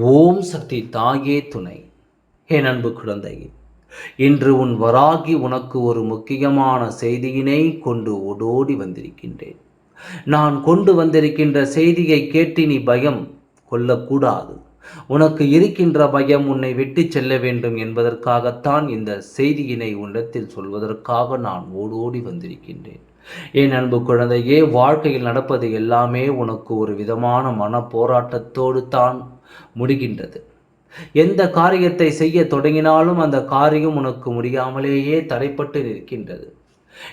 ஓம் சக்தி தாயே துணை. என் அன்பு குழந்தை இன்று உன் வராகி உனக்கு ஒரு முக்கியமான செய்தியினை கொண்டு ஓடோடி வந்திருக்கின்றேன். நான் கொண்டு வந்திருக்கின்ற செய்தியை கேட்டு நீ பயம் கொள்ளக்கூடாது. உனக்கு இருக்கின்ற பயம் உன்னை விட்டு செல்ல வேண்டும் என்பதற்காகத்தான் இந்த செய்தியினை உன்னிடத்தில் சொல்வதற்காக நான் ஓடோடி வந்திருக்கின்றேன். என் அன்பு குழந்தையே வாழ்க்கையில் நடப்பது எல்லாமே உனக்கு ஒரு விதமான மன போராட்டத்தோடு தான் முடிகின்றது. எந்த காரியத்தை செய்ய தொடங்கினாலும் அந்த காரியம் உனக்கு முடியாமலேயே தடைப்பட்டு நிற்கின்றது.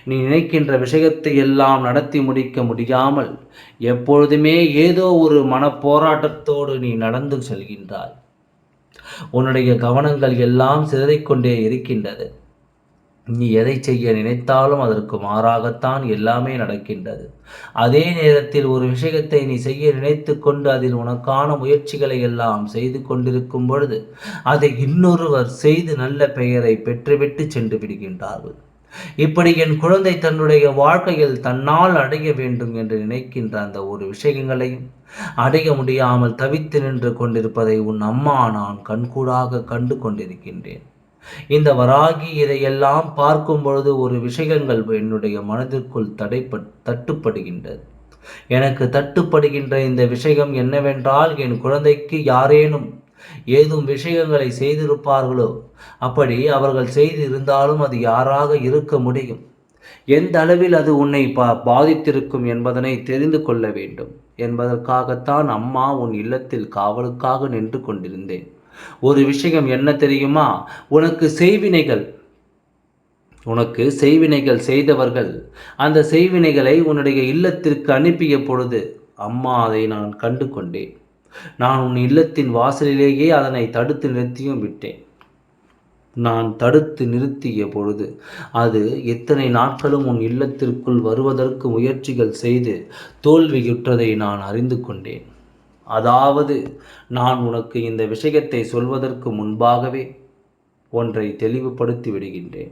நீ நினைக்கின்ற விஷயத்தை எல்லாம் நடத்தி முடிக்க முடியாமல் எப்பொழுதுமே ஏதோ ஒரு மனப்போராட்டத்தோடு நீ நடந்து செல்கின்றாய். உன்னுடைய கவனங்கள் எல்லாம் சிதறிக்கொண்டே இருக்கின்றது. நீ எதை செய்ய நினைத்தாலும் அதற்கு மாறாகத்தான் எல்லாமே நடக்கின்றது. அதே நேரத்தில் ஒரு விஷயத்தை நீ செய்ய நினைத்து கொண்டு அதில் உனக்கான முயற்சிகளை எல்லாம் செய்து கொண்டிருக்கும் பொழுது அதை இன்னொருவர் செய்து நல்ல பெயரை பெற்றுவிட்டு சென்று விடுகின்றார்கள். இப்படி என் குழந்தை தன்னுடைய வாழ்க்கையில் தன்னால் அடைய வேண்டும் என்று நினைக்கின்ற அந்த ஒரு விஷயங்களையும் அடைய முடியாமல் தவித்து நின்று கொண்டிருப்பதை உன் அம்மா நான் கண்கூடாக கண்டு கொண்டிருக்கின்றேன். இந்த வராகி இதையெல்லாம் பார்க்கும் பொழுது ஒரு விஷயங்கள் என்னுடைய மனதிற்குள் தடைப்பட் தட்டுப்படுகின்றது. எனக்கு தட்டுப்படுகின்ற இந்த விஷயம் என்னவென்றால் என் குழந்தைக்கு யாரேனும் ஏதும் விஷயங்களை செய்திருப்பார்களோ அப்படி அவர்கள் செய்திருந்தாலும் அது யாராக இருக்க முடியும்? எந்த அளவில் அது உன்னை பா பாதித்திருக்கும் என்பதனை தெரிந்து கொள்ள வேண்டும். என்பதற்காகத்தான் அம்மா உன் இல்லத்தில் காவலுக்காக நின்று கொண்டிருந்தேன். ஒரு விஷயம் என்ன தெரியுமா? உனக்கு செய்வினைகள். உனக்கு செய்வினைகள் செய்தவர்கள் அந்த செய்வினைகளை உன்னுடைய இல்லத்திற்கு அனுப்பிய பொழுது அம்மா அதை நான் கண்டு கொண்டேன் நான் உன் இல்லத்தின் வாசலிலேயே அதனை தடுத்து நிறுத்தியும் விட்டேன். நான் தடுத்து நிறுத்திய பொழுது அது எத்தனை நாட்களும் உன் இல்லத்திற்குள் வருவதற்கு முயற்சிகள் செய்து தோல்வியுற்றதை நான் அறிந்து கொண்டேன். அதாவது நான் உனக்கு இந்த விஷயத்தை சொல்வதற்கு முன்பாகவே ஒன்றை தெளிவுபடுத்தி விடுகின்றேன்.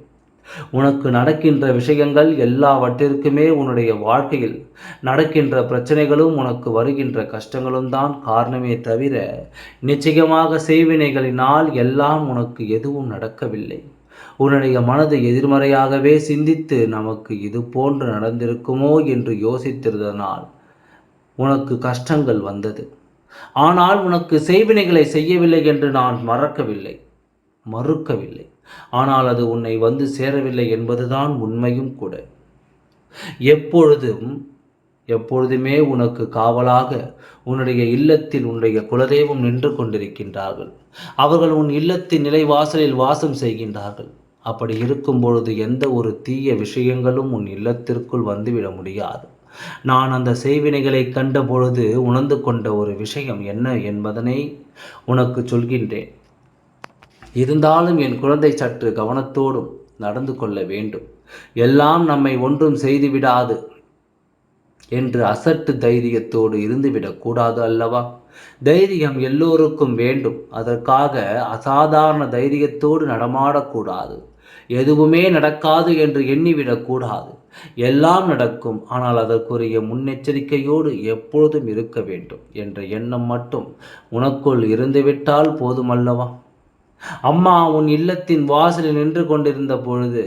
உனக்கு நடக்கின்ற விஷயங்கள் எல்லாவற்றிற்குமே உன்னுடைய வாழ்க்கையில் நடக்கின்ற பிரச்சனைகளும் உனக்கு வருகின்ற கஷ்டங்களும் தான் காரணமே தவிர நிச்சயமாக செய்வினைகளினால் எல்லாம் உனக்கு எதுவும் நடக்கவில்லை. உன்னுடைய மனது எதிர்மறையாகவே சிந்தித்து நமக்கு இது போன்று நடந்திருக்குமோ என்று யோசித்திருந்தனால் உனக்கு கஷ்டங்கள் வந்தது. ஆனால் உனக்கு செய்வினைகளை செய்யவில்லை என்று நான் மறக்கவில்லை. மறுக்கவில்லை. ஆனால் அது உன்னை வந்து சேரவில்லை என்பதுதான் உண்மையும் கூட. எப்பொழுதும் எப்பொழுதுமே உனக்கு காவலாக உன்னுடைய இல்லத்தில் உன்னுடைய குலதெய்வம் நின்று கொண்டிருக்கின்றார்கள். அவர்கள் உன் இல்லத்தின் நிலைவாசலில் வாசம் செய்கின்றார்கள். அப்படி இருக்கும் பொழுது எந்த ஒரு தீய விஷயங்களும் உன் இல்லத்திற்குள் வந்துவிட முடியாது. நான் அந்த செய்வினைகளை கண்ட பொழுது உணர்ந்து கொண்ட ஒரு விஷயம் என்ன என்பதனை உனக்கு சொல்கின்றேன். இருந்தாலும் என் குழந்தை சற்று கவனத்தோடும் நடந்து கொள்ள வேண்டும். எல்லாம் நம்மை ஒன்றும் செய்துவிடாது என்று அசட்டு தைரியத்தோடு இருந்துவிடக்கூடாது அல்லவா? தைரியம் எல்லோருக்கும் வேண்டும். அதற்காக அசாதாரண தைரியத்தோடு நடமாடக்கூடாது எதுவுமே நடக்காது என்று எண்ணிவிடக்கூடாது எல்லாம் நடக்கும் ஆனால் அதற்குரிய முன்னெச்சரிக்கையோடு எப்பொழுதும் இருக்க வேண்டும் என்ற எண்ணம் மட்டும் உனக்குள் இருந்துவிட்டால் போதுமல்லவா? அம்மா உன் இல்லத்தின் வாசலில் நின்று கொண்டிருந்த பொழுது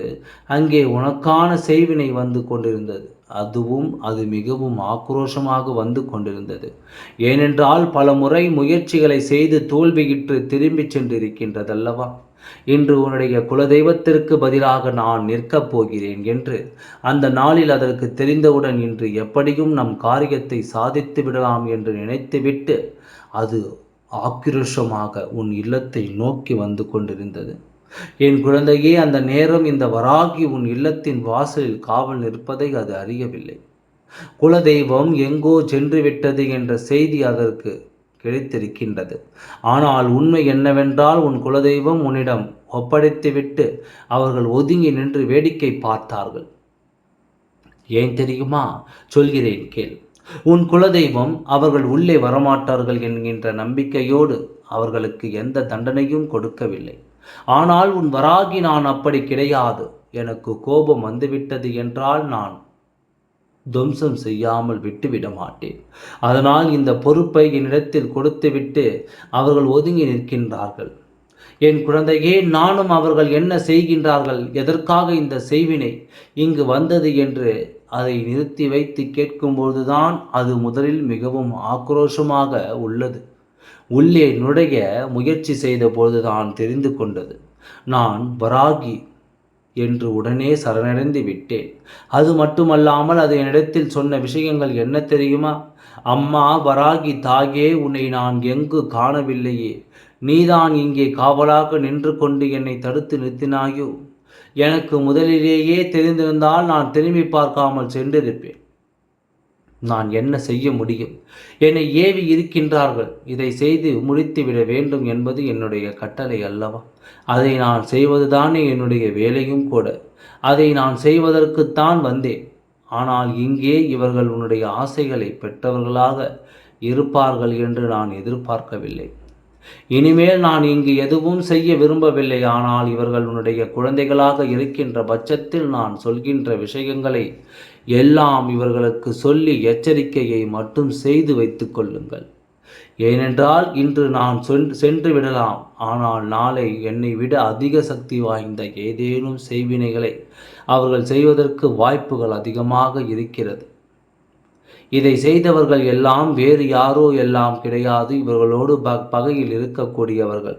அங்கே உனக்கான செய்வினை வந்து கொண்டிருந்தது. அதுவும் அது மிகவும் ஆக்ரோஷமாக வந்து கொண்டிருந்தது. ஏனென்றால் பல முறை முயற்சிகளை செய்து தோல்வியிட்டு திரும்பிச் சென்றிருக்கின்றதல்லவா? இன்று உன்னுடைய குலதெய்வத்திற்கு பதிலாக நான் நிற்கப் போகிறேன் என்று அந்த நாளில் அதற்கு தெரிந்தவுடன் இன்று எப்படியும் நம் காரியத்தை சாதித்து விடலாம் என்று நினைத்துவிட்டு அது ஆக்கிரோஷமாக உன் இல்லத்தை நோக்கி வந்து கொண்டிருந்தது. என் குழந்தையே அந்த நேரம் இந்த வராகி உன் இல்லத்தின் வாசலில் காவல் நிற்பதை அது அறியவில்லை. குலதெய்வம் எங்கோ சென்று விட்டது என்ற செய்தி அதற்கு கிடைத்திருக்கின்றது. ஆனால் உண்மை என்னவென்றால் உன் குலதெய்வம் உன்னிடம் ஒப்படைத்துவிட்டு அவர்கள் ஒதுங்கி நின்று வேடிக்கை பார்த்தார்கள். ஏன் தெரியுமா? சொல்கிறேன் கேள். உன் குலதெய்வம் அவர்கள் உள்ளே வரமாட்டார்கள் என்கின்ற நம்பிக்கையோடு அவர்களுக்கு எந்த தண்டனையும் கொடுக்கவில்லை. ஆனால் உன் வராகி நான் அப்படி கிடையாது. எனக்கு கோபம் வந்துவிட்டது என்றால் நான் துவம்சம் செய்யாமல் விட்டுவிட மாட்டேன். அதனால் இந்த பொறுப்பை என்னிடத்தில் கொடுத்துவிட்டு அவர்கள் ஒதுங்கி நிற்கின்றார்கள். என் குழந்தையே நானும் அவர்கள் என்ன செய்கின்றார்கள்? எதற்காக இந்த செய்வினை? இங்கு வந்தது என்று அதை நிறுத்தி வைத்து கேட்கும்பொழுதுதான் அது முதலில் மிகவும் ஆக்ரோஷமாக உள்ளது. உள்ளே நுழைய முயற்சி செய்தபொழுதுதான் தெரிந்து கொண்டது. நான் வராகி என்று உடனே சரணடைந்து விட்டேன். அது மட்டுமல்லாமல் அது என்னிடத்தில் சொன்ன விஷயங்கள் என்ன தெரியுமா? அம்மா வராகி தாயே உன்னை நான் எங்கு காணவில்லையே? நீதான் இங்கே காவலாக நின்று கொண்டு என்னை தடுத்து நிறுத்தினாயோ? எனக்கு முதலிலேயே தெரிந்திருந்தால் நான் திரும்பி பார்க்காமல் சென்றிருப்பேன். நான் என்ன செய்ய முடியும்? என்னை ஏவி இருக்கின்றார்கள். இதை செய்து முடித்துவிட வேண்டும் என்பது என்னுடைய கட்டளை அல்லவா? அதை நான் செய்வதுதானே என்னுடைய வேலையும் கூட. அதை நான் செய்வதற்குத்தான் வந்தேன். ஆனால் இங்கே இவர்கள் உன்னுடைய ஆசைகளை பெற்றவர்களாக இருப்பார்கள் என்று நான் எதிர்பார்க்கவில்லை. இனிமேல் நான் இங்கு எதுவும் செய்ய விரும்பவில்லை. ஆனால் இவர்கள் உன்னுடைய குழந்தைகளாக இருக்கின்ற பட்சத்தில் நான் சொல்கின்ற விஷயங்களை எல்லாம் இவர்களுக்கு சொல்லி எச்சரிக்கையை மட்டும் செய்து வைத்துக் கொள்ளுங்கள். ஏனென்றால் இன்று நான் சென்று விடலாம். ஆனால் நாளை என்னை விட அதிக சக்தி வாய்ந்த ஏதேனும் செய்வினைகளை அவர்கள் செய்வதற்கு வாய்ப்புகள் அதிகமாக இருக்கிறது. இதை செய்தவர்கள் எல்லாம் வேறு யாரோ எல்லாம் கிடையாது. இவர்களோடு ப பகையில் இருக்கக்கூடியவர்கள்.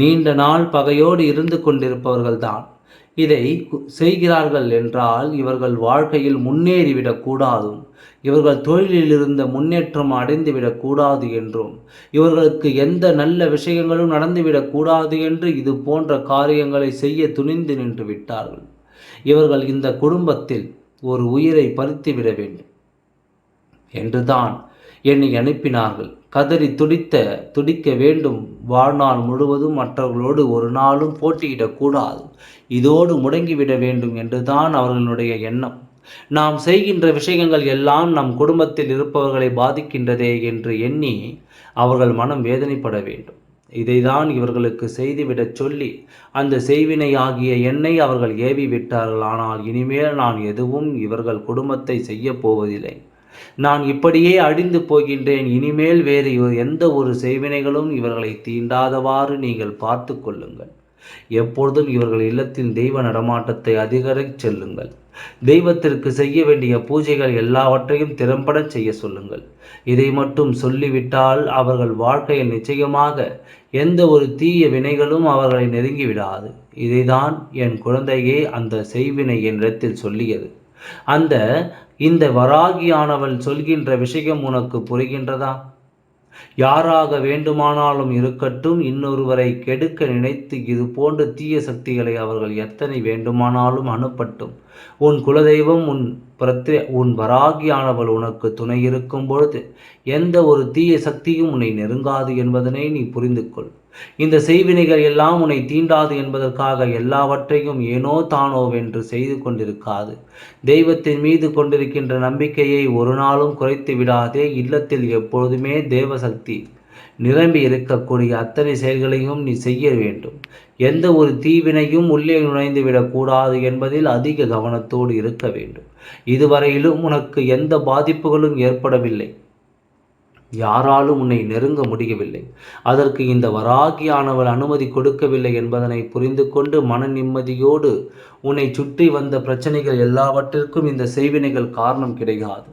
நீண்ட நாள் பகையோடு இருந்து கொண்டிருப்பவர்கள்தான். இதை செய்கிறார்கள் என்றால் இவர்கள் வாழ்க்கையில் முன்னேறிவிடக்கூடாதும் இவர்கள் தொழிலில் இருந்த முன்னேற்றம் அடைந்துவிடக்கூடாது என்றும். இவர்களுக்கு எந்த நல்ல விஷயங்களும் நடந்துவிடக்கூடாது என்று இது போன்ற காரியங்களை செய்ய துணிந்து நின்று விட்டார்கள். இவர்கள் இந்த குடும்பத்தில் ஒரு உயிரை பறித்துவிட வேண்டும். என்றுதான் என்னை அனுப்பினார்கள். கதறி துடித்த துடிக்க வேண்டும். வாழ்நாள் முழுவதும் மற்றவர்களோடு ஒரு நாளும் போட்டியிடக்கூடாது இதோடு முடங்கிவிட வேண்டும் என்றுதான் அவர்களுடைய எண்ணம். நாம் செய்கின்ற விஷயங்கள் எல்லாம் நம் குடும்பத்தில் இருப்பவர்களை பாதிக்கின்றதே என்று எண்ணி அவர்கள் மனம் வேதனைப்பட வேண்டும். இதைதான் இவர்களுக்கு செய்துவிடச் சொல்லி அந்த செய்வினை ஆகிய எண்ணை அவர்கள் ஏவி விட்டார்கள் ஆனால் இனிமேல் நான் எதுவும் இவர்கள் குடும்பத்தை செய்யப் போவதில்லை. நான் இப்படியே அழிந்து போகின்றேன். இனிமேல் வேறு எந்த ஒரு செய்வினைகளும் இவர்களை தீண்டாதவாறு நீங்கள் பார்த்து கொள்ளுங்கள். எப்பொழுதும் இவர்கள் இல்லத்தின் தெய்வ நடமாட்டத்தை அதிகரிச் செல்லுங்கள். தெய்வத்திற்கு செய்ய வேண்டிய பூஜைகள் எல்லாவற்றையும் திறம்பட செய்ய சொல்லுங்கள். இதை மட்டும் சொல்லிவிட்டால் அவர்கள் வாழ்க்கையில் நிச்சயமாக எந்த ஒரு தீய வினைகளும் அவர்களை நெருங்கிவிடாது. இதைதான் என் குழந்தையே அந்த செய்வினை என்னிடத்தில் சொல்லியது. அந்த இந்த வராகியானவள் சொல்கின்ற விஷயம் உனக்கு புரிகின்றதா? யாராக வேண்டுமானாலும் இருக்கட்டும் இன்னொருவரை கெடுக்க நினைத்து இது போன்ற தீய சக்திகளை அவர்கள் எத்தனை வேண்டுமானாலும் அனுப்பட்டும். உன் குலதெய்வம் உன் பிரத்ய உன் வராகியானவள் உனக்கு துணை இருக்கும் பொழுது எந்த ஒரு தீய சக்தியும் உன்னை நெருங்காது என்பதனை நீ புரிந்து கொள் இந்த செய்வினைகள் எல்லாம் உன்னை தீண்டாது என்பதற்காக எல்லாவற்றையும் ஏனோ தானோ வென்று செய்து கொண்டிருக்காது. தெய்வத்தின் மீது கொண்டிருக்கின்ற நம்பிக்கையை ஒரு நாளும் குறைத்து விடாதே. இல்லத்தில் எப்பொழுதுமே தேவசக்தி. நிரம்பி இருக்கக்கூடிய அத்தனை செயல்களையும் நீ செய்ய வேண்டும். எந்த ஒரு தீவினையும் உள்ளே நுழைந்து விடக்கூடாது என்பதில் அதிக கவனத்தோடு இருக்க வேண்டும். இதுவரையிலும் உனக்கு எந்த பாதிப்புகளும் ஏற்படவில்லை. யாராலும் உன்னை நெருங்க முடியவில்லை. அதற்கு இந்த வராகியானவள் அனுமதி கொடுக்கவில்லை என்பதனை புரிந்து கொண்டு மன நிம்மதியோடு உன்னை சுற்றி வந்த பிரச்சனைகள் எல்லாவற்றிற்கும் இந்த செய்வினைகள் காரணம் கிடையாது.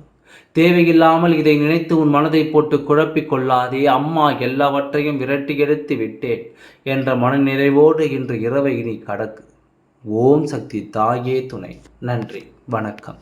தேவையில்லாமல் இதை நினைத்து உன் மனதை போட்டு குழப்பிக் கொள்ளாதே அம்மா எல்லாவற்றையும் விரட்டி எடுத்து விட்டேன் என்ற மனநிறைவோடு இன்று இரவை இனி கடக்கு. ஓம் சக்தி தாயே துணை. நன்றி. வணக்கம்.